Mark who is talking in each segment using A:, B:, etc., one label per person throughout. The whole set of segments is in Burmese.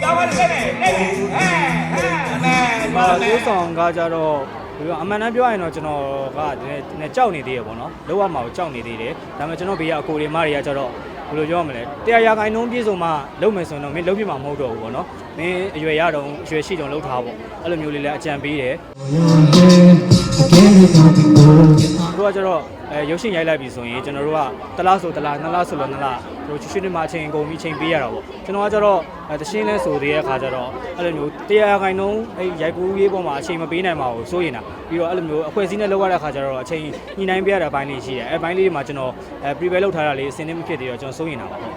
A: ကြောက်ပါလိမ့်မယ်နေဟဲ့ဟဲ့မဲ
B: ပါတိုးဆောင်ကကြတော့ဘယ်လိုအမှန်တမ်းပြောရရင်တော့ကျွန်တော်ကနည်းနည်းကြောက်နေသေးရပေါ့နော်လောက်ရမှာကိုကြောက်နေသေးတယ်ဒါပေမဲ့ကျွန်တော်ဘေးကအကိုတွေမတွေကကြတော့ဘယ်လိုပြောရမလဲတရားရာခိုင်နှုန်းပြည့်စုံမှလုံးမယ်ဆိုရင်တော့မင်းလုံးပြမှာမဟုတ်တော့ဘူးပေါ့နော်မင်းအရွယ်ရတော့အရွယ်ရှိတော့လုံးထားပေါ့အဲ့လိုမျိုးလေးလည်းအကြံပေးတယ် တို့ကကျတော့အဲရုပ်ရှင်ရိုက်လိုက်ပြီဆိုရင်ကျွန်တော်တို့ကတစ်လားဆိုတစ်လားနှစ်လားဆိုတော့နှစ်လားတို့ချွတ်ချွတ်နေမှာအချိန်ကုန်ပြီးချိန်ပေးရတာပေါ့ကျွန်တော်ကကျတော့အဲတရှင်းလဲဆိုသေးတဲ့အခါကျတော့အဲ့လိုမျိုးတရားခိုင်နှုန်းအဲရိုက်ကူးရေးပေါ်မှာအချိန်မပေးနိုင်ပါဘူးစိုးရင်တာပြီးတော့အဲ့လိုမျိုးအဖွဲ့အစည်းနဲ့လောက်ရတဲ့အခါကျတော့အချိန်ညှိနှိုင်းပြရတဲ့အပိုင်းလေးရှိတယ်အဲဘိုင်းလေးတွေမှာကျွန်တော်အဲ prepare လုပ်ထားတာလေးအစင်းနေမဖြစ်သေးတော့ကျွန်တော်စိုးရင်တာပါဟုတ်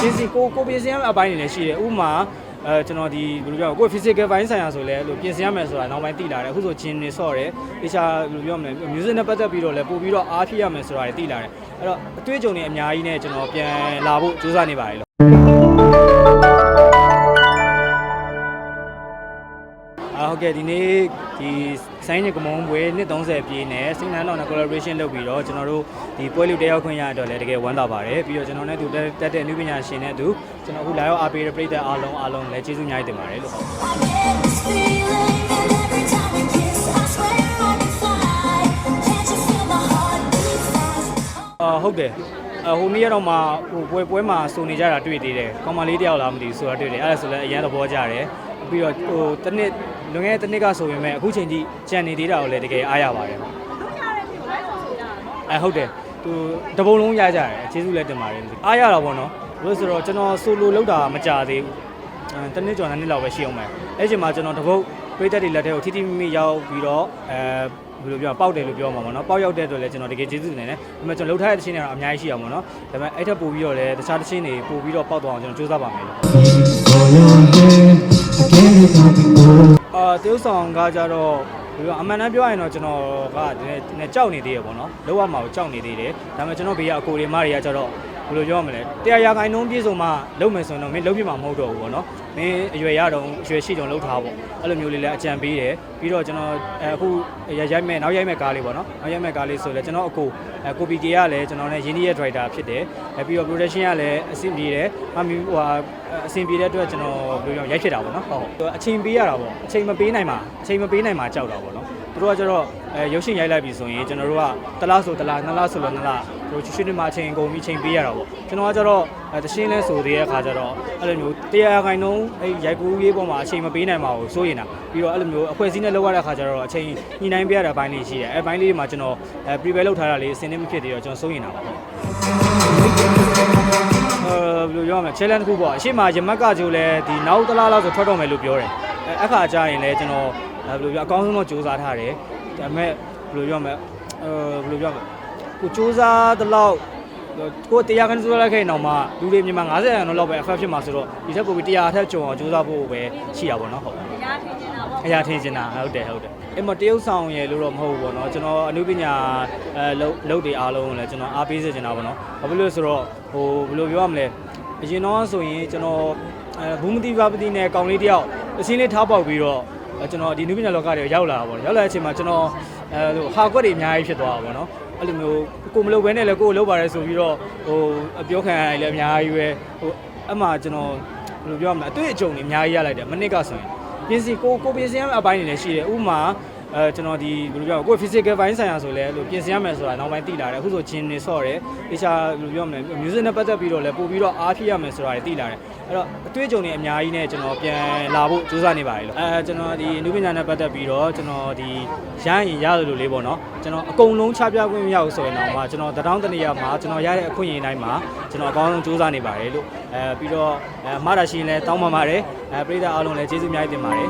B: ပြင်စီကိုကိုပြင်စီရမယ့်အပိုင်းတွေလည်းရှိတယ်ဥပမာ အဲကျွန်တော်ဒီဘယ်လိုပြောကို physical ဘိုင်းဆိုင်ရာဆိုလဲအဲ့လိုပြင်ဆင်ရမယ်ဆိုတာနောက်ပိုင်းသိလာတယ်အခုဆိုဂျင်းနေဆော့တယ်တခြားဘယ်လိုပြောမလဲ music နဲ့ပတ်သက်ပြီးတော့လဲပို့ပြီးတော့အားဖြစ်ရမယ်ဆိုတာတွေသိလာတယ်အဲ့တော့အတွေ့အကြုံတွေအများကြီးနဲ့ကျွန်တော်ပြန်လာဖို့ကြိုးစားနေပါတယ် အာဟုတ်ကဲ့ဒီနေ့ဒီဆိုင်းနေကမုံပွဲနှစ်30ပြည့်နဲ့စိန်နန်းတော်နဲ့ collaboration လုပ်ပြီးတော့ကျွန်တော်တို့ဒီပွဲလူတယောက်ခွင့်ရအတွက်လည်းတကယ်ဝမ်းသာပါတယ်ပြီးတော့ကျွန်တော်နဲ့သူတက်တက်တဲ့အနုပညာရှင်နဲ့သူကျွန်တော်အခုလာရောက်အားပေးတဲ့ပရိသတ်အားလုံးအားလုံးလည်းကျေးဇူးအများကြီးတင်ပါတယ်လို့ဟုတ်
C: I get this feeling that every time we kiss, I swear I can fly. Can't you feel my heart beat fast?
B: အာဟုတ်တယ်အဟိုနေ့ကတော့မှဟိုပွဲပွဲမှာစုံနေကြတာတွေ့သေးတယ်ကောင်မလေးတယောက်လားမသိဘူးဆိုတာတွေ့တယ်အဲ့ဒါဆိုလည်းအရန်သဘောကျတယ် ပြီးတော့ဟိုတစ်နှစ်လွန်ခဲ့တဲ့တစ်နှစ်ကဆိုရင်မဲ့အခုချိန်ကြီးကြံနေသေးတာကိုလည်းတကယ်အားရပါတယ်အဲဟုတ်တယ်သူတပုံလုံးရကြတယ်ကျေးဇူးလည်းတင်ပါတယ်အားရတာပေါ့နော်ဘယ်လိုဆိုတော့ကျွန်တော်ဆိုလိုလောက်တာမကြသေးဘူးအဲတစ်နှစ်ကျော်နှစ်နှစ်လောက်ပဲရှိအောင်မယ်အဲ့ချိန်မှာကျွန်တော်တပုတ်ပြိသက်တွေလက်ထဲကိုထိထိမိမိရောက်ပြီးတော့အဲဘယ်လိုပြောပေါက်တယ်လို့ပြောမှာပေါ့နော်ပေါက်ရောက်တဲ့အတွက်လည်းကျွန်တော်တကယ်ကျေးဇူးတင်တယ်ဒါပေမဲ့ကျွန်တော်လှုပ်ထားတဲ့တခြင်းတွေကတော့အများကြီးရှိအောင်ပေါ့နော်ဒါပေမဲ့အဲ့ထက်ပိုပြီးတော့လည်းတခြားတခြင်းတွေပိုပြီးတော့ပေါက်သွားအောင်ကျွန်တော်စူးစမ်းပါမယ်လို့ အာတေးဥဆောင်ကကြတော့ဘယ်လိုအမှန်တမ်းပြောရရင်တော့ကျွန်တော်ကနည်းနည်းကြောက်နေသေးရပေါ့နော်လောက်ရမှာကိုကြောက်နေသေးတယ်ဒါပေမဲ့ကျွန်တော်ဘေးကအကိုတွေမတွေကကြတော့ ဘယ်လိုပြောရမလဲတရားရာခိုင်နှုန်းပြည့်စုံမှလုံးမယ်ဆိုရင်တော့မင်းလုံးပြမှာမဟုတ်တော့ဘူးပေါ့နော်မင်းအရွယ်ရတော့အရွယ်ရှိတော့လုံးထားပေါ့အဲ့လိုမျိုးလေးလည်းအကြံပေးတယ်ပြီးတော့ကျွန်တော်အခုရရိုက်မဲ့နောက်ရိုက်မဲ့ကားလေးပေါ့နော်နောက်ရိုက်မဲ့ကားလေးဆိုလည်းကျွန်တော်အကိုအဲကိုပီကေကလည်းကျွန်တော်နဲ့ရင်းနှီးရဲ့ driver ဖြစ်တယ်အဲပြီးတော့ production ကလည်းအဆင်ပြေတယ်အမီဟိုဟာအဆင်ပြေတဲ့အတွက်ကျွန်တော်ဘယ်လိုပြောရိုက်ဖြစ်တာပေါ့နော်ဟုတ်အချိန်ပေးရတာပေါ့အချိန်မပေးနိုင်မှာအချိန်မပေးနိုင်မှာကြောက်တာပေါ့နော်သူတို့ကကျတော့အဲရုပ်ရှင်ရိုက်လိုက်ပြီဆိုရင်ကျွန်တော်တို့ကတစ်လားဆိုတစ်လားနှစ်လားဆိုတော့နှစ်လား တို့ချွတ်ချွတ်နေမှာအချိန်ကုန်ပြီးချိန်ပေးရတာပေါ့ကျွန်တော်ကကျတော့အဲတရှင်းလဲဆိုသေးတဲ့အခါကျတော့အဲ့လိုမျိုးတရားခိုင်နှုန်းအဲရိုက်ကူးရေးပေါ်မှာအချိန်မပေးနိုင်ပါဘူးစိုးရင်တာပြီးတော့အဲ့လိုမျိုးအဖွဲ့အစည်းနဲ့လောက်ရတဲ့အခါကျတော့အချိန်ညှိနှိုင်းပြရတဲ့အပိုင်းလေးရှိတယ်အဲဘိုင်းလေးတွေမှာကျွန်တော်အဲ prepare လုပ်ထားတာလေးအစင်းနေမဖြစ်သေးတော့ကျွန်တော်စိုးရင်တာပါဟုတ်အဲဘယ်လိုပြောရမလဲ challenge တစ်ခုပေါ့အရှိမရမက်ကကြိုးလဲဒီနောက်တစ်လားလောက်ဆိုထွက်တော့မယ်လို့ပြောတယ်အဲအခါကျရင်လဲကျွန်တော်အဲဘယ်လိုပြောအကောင်းဆုံးတော့စူးစမ်းထားတယ်ဒါပေမဲ့ဘယ်လိုပြောမလဲအဲဘယ်လိုပြောမလဲ ကိုစူးစမ်းတဲ့လောက်ကိုတရားကန်စူးစမ်းလိုက်ခဲ့တော့မှလူတွေမြန်မာ90ရာခိုင်နှုန်းလောက်ပဲ effect ဖြစ်မှာဆိုတော့ဒီထက်ကိုပြီးတရားထက်ကြုံအောင်စူးစမ်းဖို့ပဲရှိတာပေါ့နော်ဟုတ်အရာထင်နေတာဟုတ်တယ်ဟုတ်တယ်အဲ့မတရုပ်ဆောင်ရယ်လို့တော့မဟုတ်ဘူးပေါ့နော်ကျွန်တော်အနုပညာအဲလုပ်လုပ်တွေအားလုံးကိုလည်းကျွန်တော်အားပေးစေချင်တာပေါ့နော်ဘာဖြစ်လို့လဲဆိုတော့ဟိုဘယ်လိုပြောရမလဲအရင်တော့ဆိုရင်ကျွန်တော်အဲဘူးမတိပါပတိနဲ့ကောင်လေးတယောက်အစင်းလေးထားပေါက်ပြီးတော့အဲကျွန်တော်ဒီနုပညာလောကတွေရောက်လာတာပေါ့နော်ရောက်လာတဲ့အချိန်မှာကျွန်တော်အဲဟိုဟာကွက်တွေအများကြီးဖြစ်သွားတာပေါ့နော် အဲ့လိုမျိုးကိုမလုပ်ဘဲနဲ့လည်းကိုကိုလုပ်ပါတယ်ဆိုပြီးတော့ဟိုအပြောခံရရင်လည်းအများကြီးပဲဟိုအမှကျွန်တော်ဘယ်လိုပြောရမလဲအတွေ့အကြုံတွေအများကြီးရလိုက်တယ်မနစ်ကဆိုရင်ပြင်စီကိုကိုပြင်ဆင်ရမယ့်အပိုင်းတွေလည်းရှိတယ်ဥပမာ အဲကျွန်တော်ဒီဘယ်လိုပြောကို physical ဘိုင်းဆိုင်ရာဆိုလဲလို့ပြင်ဆင်ရမယ်ဆိုတာနောက်ပိုင်းသိလာတယ်အခုဆိုဂျင်းနေဆော့တယ်တခြားဘယ်လိုပြောမလဲ music နဲ့ပတ်သက်ပြီးတော့လဲပို့ပြီးတော့အားဖြစ်ရမယ်ဆိုတာတွေသိလာတယ်အဲ့တော့အတွေ့အကြုံတွေအများကြီးနဲ့ကျွန်တော်ပြန်လာဖို့ကြိုးစားနေပါတယ်လို့အဲကျွန်တော်ဒီအနုပညာနဲ့ပတ်သက်ပြီးတော့ကျွန်တော်ဒီရမ်းရင်ရတယ်လို့လေးပေါ့နော်ကျွန်တော်အကုန်လုံးချပြခွင့်မရဘူးဆိုရင်တော့မှကျွန်တော်တထောင်းတနေရာမှာကျွန်တော်ရတဲ့အခွင့်အရေးတိုင်းမှာကျွန်တော်အကောင်းဆုံးကြိုးစားနေပါတယ်လို့အဲပြီးတော့အဲမှားတာရှိရင်လည်းတောင်းပန်ပါတယ်အဲပရိသတ်အားလုံးလည်းကျေးဇူးအများကြီးတင်ပါတယ်